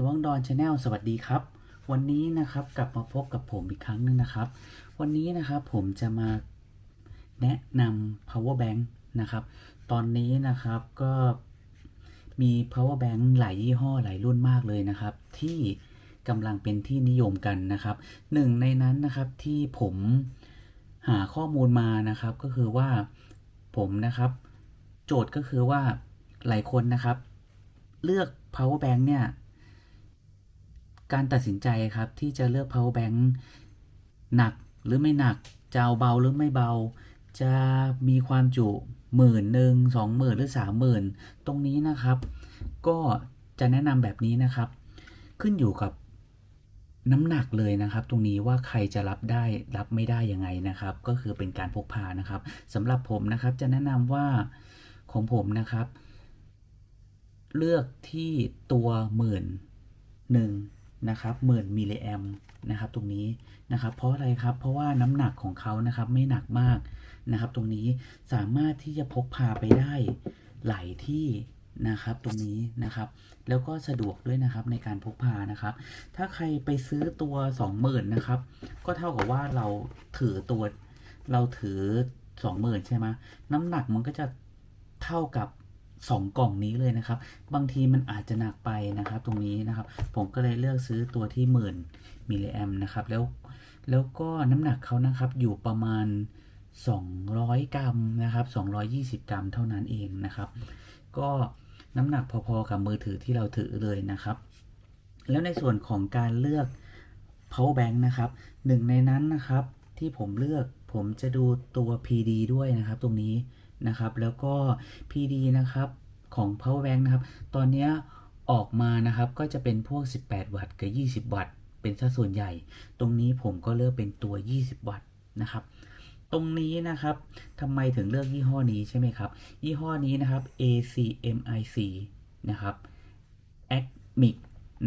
ดวงดอนชาแนลสวัสดีครับ วันนี้นะครับกลับมาพบกับผมอีกครั้งหนึ่งนะครับ วันนี้นะครับผมจะมาแนะนำ power bank นะครับ ตอนนี้นะครับก็มี power bank หลายยี่ห้อหลายรุ่นมากเลยนะครับ ที่กำลังเป็นที่นิยมกันนะครับหนึ่งในนั้นนะครับที่ผมหาข้อมูลมานะครับ ก็คือว่าผมนะครับ โจทย์ก็คือว่าหลายคนนะครับ เลือก power bank เนี่ย การตัดสินใจครับที่จะเลือก power bank หนักหรือไม่หนัก จะเอาเบาหรือไม่เบา จะมีความจุหมื่นหนึ่งสองหมื่นหรือสามหมื่นตรงนี้นะครับ ก็จะแนะนำแบบนี้นะครับ ขึ้นอยู่กับน้ำหนักเลยนะครับ ตรงนี้ว่าใครจะรับได้รับไม่ได้ยังไงนะครับ ก็คือเป็นการพกพานะครับสำหรับผมนะครับจะแนะนำว่าของผมนะครับ เลือกที่ตัวหมื่นหนึ่ง นะครับหมื่นมิลลิแอมนะครับตรงนี้นะครับเพราะอะไรครับเพราะว่าน้ำหนักของเขานะครับไม่หนักมากนะครับตรงนี้สามารถที่จะพกพาไปได้หลายที่นะครับตรงนี้นะครับแล้วก็สะดวกด้วยนะครับในการพกพานะครับ ถ้าใครไปซื้อตัว 20,000นะครับ ก็เท่ากับว่าเราถือตัวเราถือ 20,000ใช่ไหมน้ำหนักมันก็จะเท่ากับ 2 กล่องนี้เลยนะครับ บางทีมันอาจจะหนักไปนะครับ ตรงนี้นะครับ ผมก็เลยเลือกซื้อตัวที่หมื่นมิลลิแอมนะครับ แล้วแล้วก็น้ำหนักเขานะครับอยู่ประมาณ 200 กรัมนะครับ 220 กรัมเท่านั้นเองนะครับ ก็น้ำหนักพอๆกับมือถือที่เราถือเลยนะครับ แล้วในส่วนของการเลือก power bank นะครับหนึ่งในนั้นนะครับที่ผมเลือกผมจะดูตัว PD ด้วยนะครับ ตรงนี้ นะครับ แล้วก็ PD นะครับของ power bank นะครับ ตอนนี้ออกมานะครับก็จะเป็นพวก 18 วัตต์กับ 20 วัตต์ เป็นสัดส่วนใหญ่ ตรงนี้ผมก็เลือกเป็นตัว 20 วัตต์นะครับ ตรงนี้นะครับทำไมถึงเลือกยี่ห้อนี้ใช่ไหมครับ ยี่ห้อนี้นะครับ ACMIC นะครับ ACMIC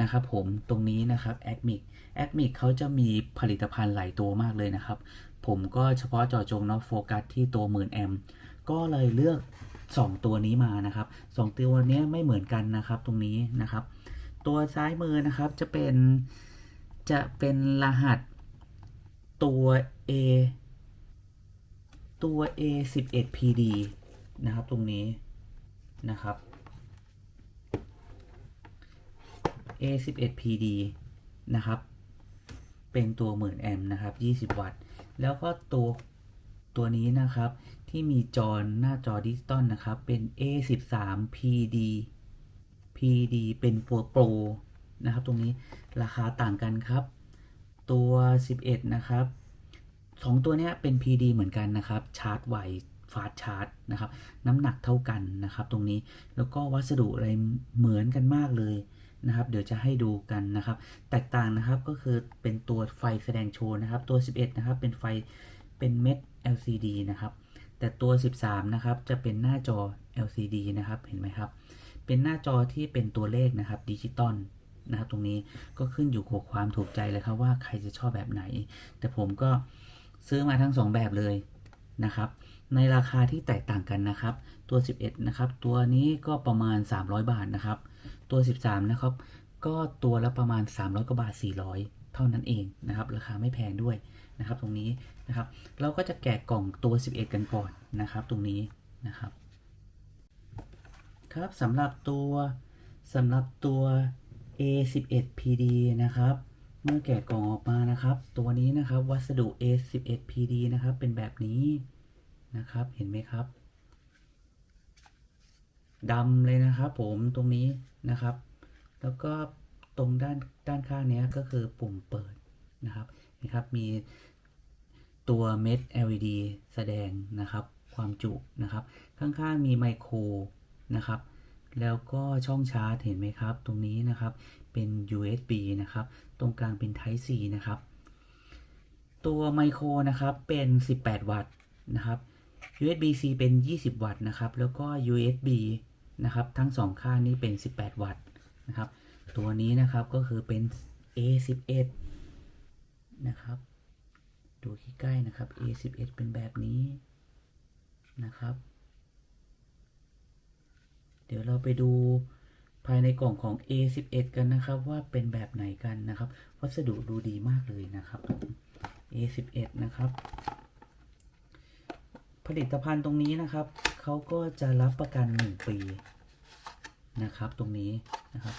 นะครับผมตรงนี้นะครับ ACMIC ACMIC เขาจะมีผลิตภัณฑ์หลายตัวมากเลยนะครับ ผมก็เฉพาะเจาะจงเนาะโฟกัสที่ตัวหมื่นแอม ก็เลยเลือก 2 ตัวนี้มานะครับ 2 ตัวนี้ไม่เหมือนกันนะครับตรงนี้นะครับ ตัวซ้ายมือนะครับจะเป็นจะเป็นรหัสตัว A ตัว A 1 1 PD นะครับตรงนี้นะครับ A 1 1 PD นะครับ เป็นตัวหมื่นแอมป์นะครับ 20 วัตต์ แล้วก็ตัวตัวนี้นะครับ ที่มีจอหน้าจอดิจิตอลนะครับ เป็น A 1 3 PD PD เป็นโปรโปรนะครับ ตรงนี้ราคาต่างกันครับ ตัว 11 นะครับสองตัวเนี้ยเป็น PD เหมือนกันนะครับ ชาร์จไวฟาสชาร์จนะครับ น้ำหนักเท่ากันนะครับ ตรงนี้แล้วก็วัสดุอะไรเหมือนกันมากเลยนะครับ เดี๋ยวจะให้ดูกันนะครับ แตกต่างนะครับก็คือเป็นตัวไฟแสดงโชว์นะครับ ตัว 11 นะครับ เป็นไฟเป็นเม็ด LCD นะครับ แต่ตัว 13 นะครับ จะเป็นหน้าจอ LCD นะครับ เห็นไหมครับ เป็นหน้าจอที่เป็นตัวเลขนะครับดิจิตอลนะครับ ตรงนี้ก็ขึ้นอยู่กับความถูกใจเลยครับว่าใครจะชอบแบบไหน แต่ผมก็ซื้อมาทั้ง 2 แบบเลยนะครับ ในราคาที่แตกต่างกันนะครับ ตัว 11 นะครับ ตัวนี้ก็ประมาณ 300 บาทนะครับ ตัว 13 นะครับ ก็ตัวละประมาณ 300กว่าบาท 400 เท่านั้นเองนะครับ ราคาไม่แพงด้วย นะครับตรงนี้นะครับ เราก็จะแกะกล่องตัว 11 กันก่อนนะครับตรงนี้นะครับ ครับสำหรับตัวสำหรับตัว A11 PD นะครับเมื่อแกะกล่องออกมานะครับ ตัวนี้นะครับวัสดุ A11 PD นะครับเป็นแบบนี้นะครับเห็นไหมครับดำเลยนะครับผมตรงนี้นะครับ แล้วก็ตรงด้านด้านข้างนี้ก็คือปุ่มเปิดนะครับนะครับ มี ตัวเม็ด LED แสดงนะครับความจุนะครับ ข้างๆมีไมโครนะครับ แล้วก็ช่องชาร์จเห็นไหมครับ ตรงนี้นะครับเป็น USB นะครับ ตรงกลางเป็น Type C นะครับ ตัวไมโครนะครับเป็น 18 วัตต์นะครับ USB C เป็น 20 วัตต์นะครับ แล้วก็ USB นะครับ ทั้งสองข้างนี้เป็น 18 วัตต์นะครับ ตัวนี้นะครับก็คือเป็น A11 นะครับ ดูใกล้ๆนะครับ A11 เป็นแบบนี้นะครับ เดี๋ยวเราไปดูภายในกล่องของ A11 กันนะครับ ว่าเป็นแบบไหนกันนะครับ วัสดุดูดีมากเลยนะครับ A11 นะครับ ผลิตภัณฑ์ตรงนี้นะครับเขาก็จะรับประกัน 1 ปีนะครับ ตรงนี้นะครับ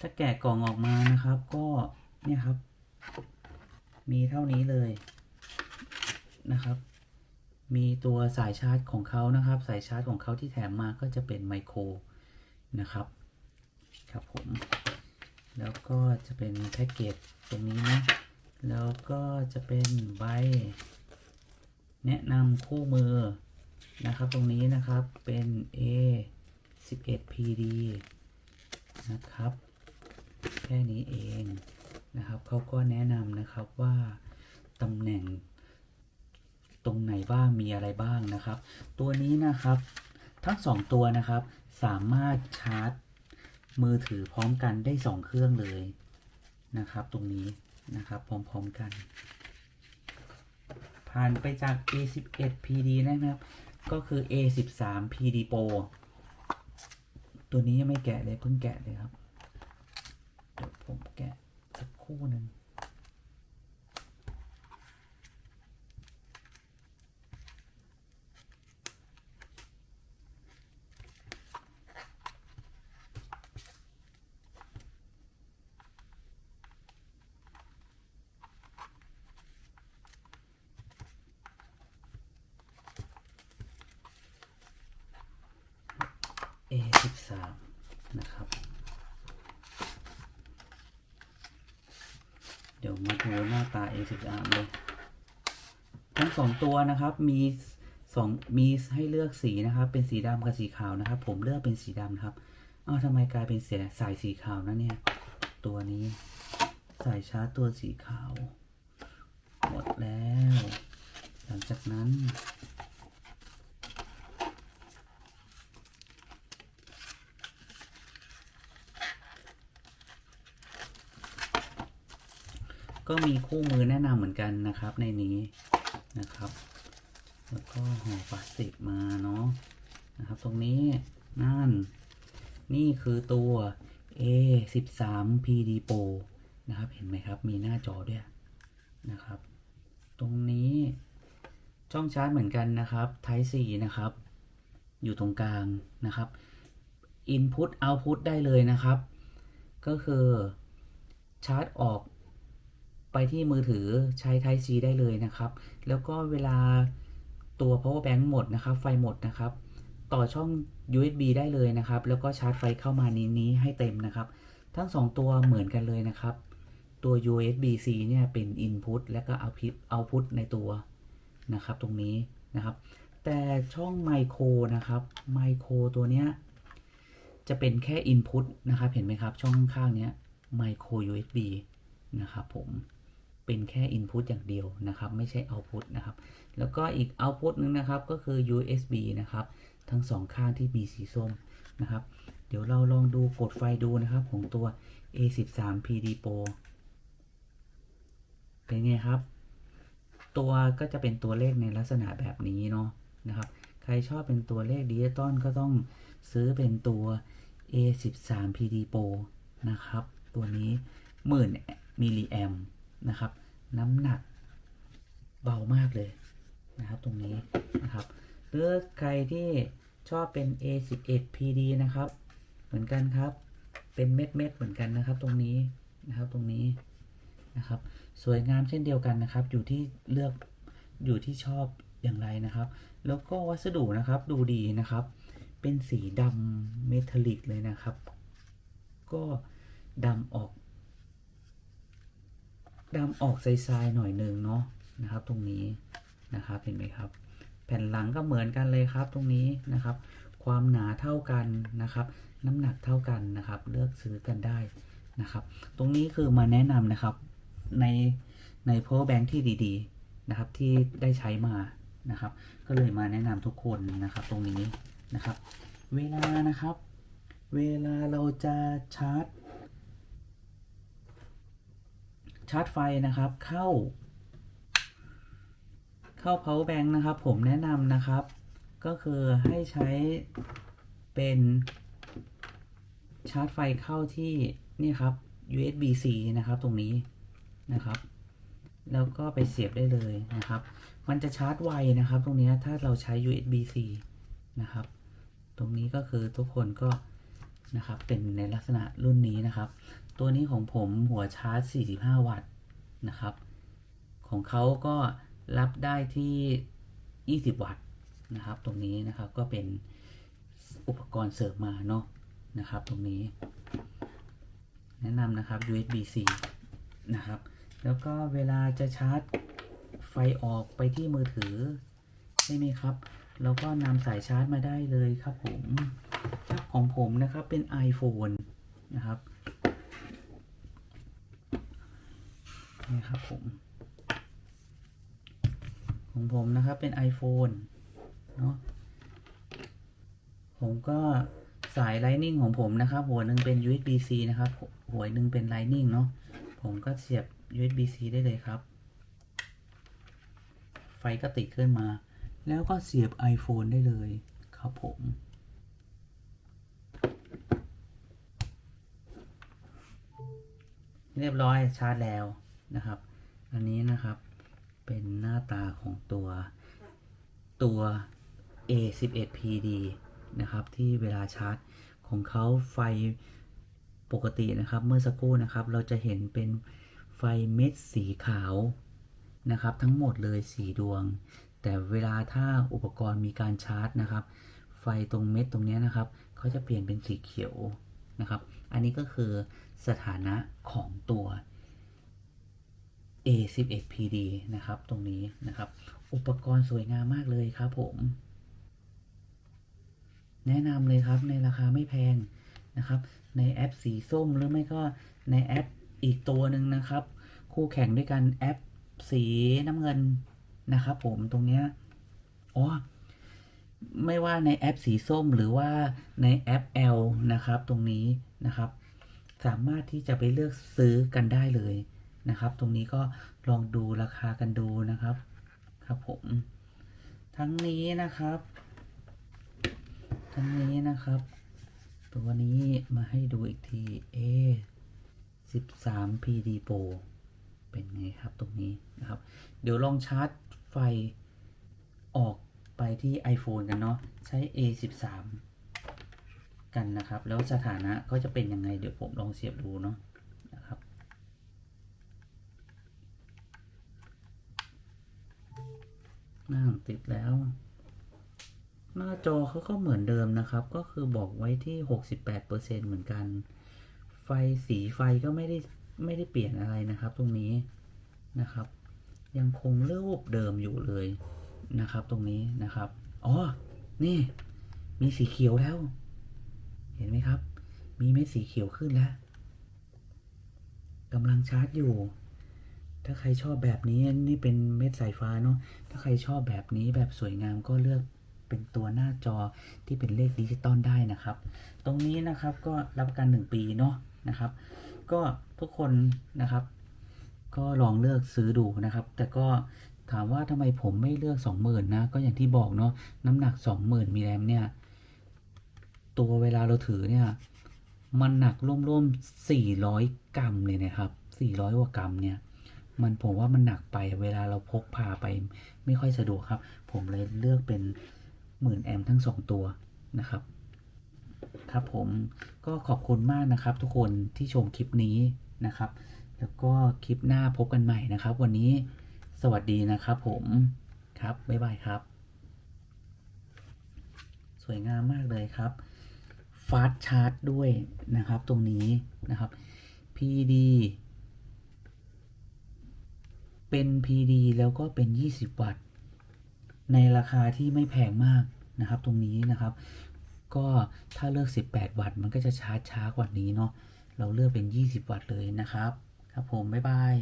ถ้าแกะกล่องออกมานะครับ ก็เนี่ยครับ มีเท่านี้เลยนะครับ มีตัวสายชาร์จของเขานะครับ สายชาร์จของเขาที่แถมมาก็จะเป็นไมโครนะครับ ครับผม แล้วก็จะเป็นแพ็กเกจตรงนี้นะ แล้วก็จะเป็นใบ แนะนำคู่มือนะครับ ตรงนี้นะครับเป็น A 11 PD นะครับ แค่นี้เอง นะครับเขาก็แนะนำนะครับว่าตำแหน่งตรงไหนบ้างมีอะไรบ้างนะครับ ตัวนี้นะครับทั้งสองตัวนะครับ สามารถชาร์จมือถือพร้อมกันได้สองเครื่องเลยนะครับ ตรงนี้นะครับพร้อมๆกัน ผ่านไปจาก A11 PD นะครับ ก็คือ A13 PD Pro ตัวนี้ยังไม่แกะเลยเพิ่งแกะเลยครับ เดี๋ยวผมแกะ คู่หนึ่งเอสิบสามนะครับ เดี๋ยว มาดูหน้าตา A13 เลยทั้งสองตัวนะครับมีสองมีให้เลือกสีนะครับ เป็นสีดำกับสีขาวนะครับ ผมเลือกเป็นสีดำครับอ้าวทำไมกลายเป็นเสียสายสีขาวนะเนี่ย ตัวนี้สายชาร์จตัวสีขาว หมดแล้ว หลังจากนั้น ก็มีคู่มือแนะนำเหมือนกันนะครับในนี้นะครับ แล้วก็ห่อพลาสติกมาเนาะนะครับ ตรงนี้นั่น นี่คือตัว A13 PD Pro นะครับ เห็นไหมครับ มีหน้าจอด้วยนะครับ ตรงนี้ช่องชาร์จเหมือนกันนะครับ Type C นะครับ อยู่ตรงกลางนะครับ Input Output ได้เลยนะครับ ก็คือชาร์จออก ไปที่มือถือใช้ Type C ได้เลยนะครับ แล้วก็เวลาตัว power bank หมดนะครับ ไฟหมดนะครับ ต่อช่อง USB ได้เลยนะครับ แล้วก็ชาร์จไฟเข้ามานี้นี้ให้เต็มนะครับ ทั้ง 2 ตัวเหมือนกันเลยนะครับ ตัว USB C เนี่ยเป็น input และก็ output output ในตัวนะครับ ตรงนี้นะครับ แต่ช่องไมโครนะครับไมโครตัวเนี้ยจะเป็นแค่ input นะครับ เห็นไหมครับ ช่องข้างเนี้ยไมโคร USB นะครับผม เป็นแค่ Input อย่างเดียวนะครับ ไม่ใช่ Output นะครับ แล้วก็อีก Output นึงนะครับ ก็คือ USB นะครับ ทั้งสองข้างที่มีสีส้มนะครับ เดี๋ยวเราลองดูกดไฟดูนะครับของตัว A13 PD Pro เป็นไงครับ ตัวก็จะเป็นตัวเลขในลักษณะแบบนี้เนาะนะครับ ใครชอบเป็นตัวเลขดิจิตอลก็ต้องซื้อเป็นตัว A13 PD Pro นะครับ ตัวนี้หมื่นมิลลิแอม นะครับ น้ำหนักเบามากเลยนะครับ ตรงนี้นะครับหรือใครที่ชอบเป็น A11 PD นะครับ เหมือนกันครับ เป็นเม็ดเม็ดเหมือนกันนะครับ ตรงนี้นะครับตรงนี้นะครับ สวยงามเช่นเดียวกันนะครับ อยู่ที่เลือกอยู่ที่ชอบอย่างไรนะครับ แล้วก็วัสดุนะครับดูดีนะครับ เป็นสีดำเมทัลลิกเลยนะครับ ก็ดำออก ดำออกทรายๆหน่อยหนึ่งเนาะนะครับ ตรงนี้นะครับเห็นไหมครับ แผ่นหลังก็เหมือนกันเลยครับตรงนี้นะครับ ความหนาเท่ากันนะครับ น้ำหนักเท่ากันนะครับ เลือกซื้อกันได้นะครับ ตรงนี้คือมาแนะนำนะครับในใน power bank ที่ดีๆนะครับที่ได้ใช้มานะครับ ก็เลยมาแนะนำทุกคนนะครับตรงนี้นะครับ เวลานะครับ เวลาเราจะชาร์จ ชาร์จไฟนะครับเข้า เข้า power bank นะครับ ผมแนะนำนะครับ ก็คือให้ใช้เป็นชาร์จไฟเข้าที่นี่ครับ USB-C นะครับตรงนี้นะครับ แล้วก็ไปเสียบได้เลยนะครับ มันจะชาร์จไวนะครับ ตรงนี้ถ้าเราใช้ USB-C นะครับ ตรงนี้ก็คือทุกคนก็นะครับเป็นในลักษณะรุ่นนี้นะครับ ตัวนี้ของผมหัวชาร์จ 45 วัตต์นะครับ ของเขาก็รับได้ที่ 20 วัตต์นะครับ ตรงนี้นะครับก็เป็นอุปกรณ์เสริมมาเนาะนะครับ ตรงนี้ แนะนำนะครับ USB-C นะครับ แล้วก็เวลาจะชาร์จไฟออกไปที่มือถือใช่ไหมครับเราก็นำสายชาร์จมาได้เลยครับผม ของผมนะครับเป็น iPhone นะครับนี่ครับ ผม ของผมนะครับเป็น iPhone เนาะผมก็สาย Lightning ของผมนะครับ หัวหนึ่งเป็น USB-C นะครับ หัวหนึ่งเป็น Lightning เนาะผมก็เสียบ USB-C ได้เลยครับ ไฟก็ติดขึ้นมา แล้วก็เสียบ iPhone ได้เลยครับผมเรียบร้อยชาร์จแล้วนะครับ อันนี้นะครับเป็นหน้าตาของตัวตัว A11PD นะครับที่เวลาชาร์จของเขาไฟปกตินะครับ เมื่อสักครู่นะครับเราจะเห็นเป็นไฟเม็ดสีขาวนะครับ ทั้งหมดเลยสีดวง แต่เวลาถ้าอุปกรณ์มีการชาร์จนะครับ ไฟตรงเม็ดตรงนี้นะครับเขาจะเปลี่ยนเป็นสีเขียวนะครับ อันนี้ก็คือสถานะของตัว A11PD นะครับ ตรงนี้นะครับ อุปกรณ์สวยงามมากเลยครับผม แนะนำเลยครับในราคาไม่แพงนะครับ ในแอปสีส้มหรือไม่ก็ในแอปอีกตัวหนึ่งนะครับ คู่แข่งด้วยกันแอปสีน้ำเงินนะครับผมตรงเนี้ยอ๋อไม่ว่าในแอปสีส้มหรือว่าในแอป L นะครับ ตรงนี้นะครับ สามารถที่จะไปเลือกซื้อกันได้เลย นะครับ ตรงนี้ก็ลองดูราคากันดูนะครับ ครับผม ทั้งนี้นะครับ ทั้งนี้นะครับ ตัวนี้มาให้ดูอีกทีเอ13 PD Pro เป็นไงครับตรงนี้นะครับ เดี๋ยวลองชาร์จไฟออกไปที่ iPhone กันเนาะใช้ A13 กันนะครับ แล้วสถานะก็จะเป็นยังไง เดี๋ยวผมลองเสียบดูเนาะนะครับ น่าติดแล้ว หน้าจอเขาก็เหมือนเดิมนะครับ ก็คือบอกไว้ที่ 68%เหมือนกัน ไฟสีไฟก็ไม่ได้ไม่ได้เปลี่ยนอะไรนะครับ ตรงนี้นะครับ ยังคงรูปเดิมอยู่เลยนะครับ ตรงนี้นะครับอ๋อนี่ มีสีเขียวแล้ว เห็นไหมครับ มีเม็ดสีเขียวขึ้นแล้วกำลังชาร์จอยู่ ถ้าใครชอบแบบนี้นี่เป็นเม็ดสายฟ้าเนาะถ้าใครชอบแบบนี้แบบสวยงามก็เลือกเป็นตัวหน้าจอที่เป็นเลขดิจิตอลได้นะครับ ตรงนี้นะครับก็รับประกัน 1 ปีเนาะนะครับ ก็ทุกคนนะครับ ก็ลองเลือกซื้อดูนะครับ แต่ก็ถามว่าทำไมผมไม่เลือก 20,000นะก็อย่างที่บอกเนาะน้ำหนัก 20,000มีแรมเนี่ยตัวเวลาเราถือเนี่ยมันหนักร่วมๆ400 กรัมเลยนะครับ 400กว่ากรัมเนี่ย มันผมว่ามันหนักไปเวลาเราพกพาไปไม่ค่อยสะดวกครับ ผมเลยเลือกเป็นหมื่นแอมทั้งสองตัวนะครับ ครับผมก็ขอบคุณมากนะครับ ทุกคนที่ชมคลิปนี้นะครับ แล้วก็คลิปหน้าพบกันใหม่นะครับ วันนี้สวัสดีนะครับผมครับ บ๊ายบายครับ สวยงามมากเลยครับฟาสชาร์จด้วยนะครับตรงนี้นะครับ PD เป็น PD แล้วก็เป็น 20 วัตต์ ในราคาที่ไม่แพงมากนะครับ ตรงนี้นะครับ ก็ถ้าเลือก 18 วัตต์มันก็จะชาร์จช้ากว่านี้เนาะเราเลือกเป็น 20 วัตต์เลยนะครับ ครับผม บ๊ายบาย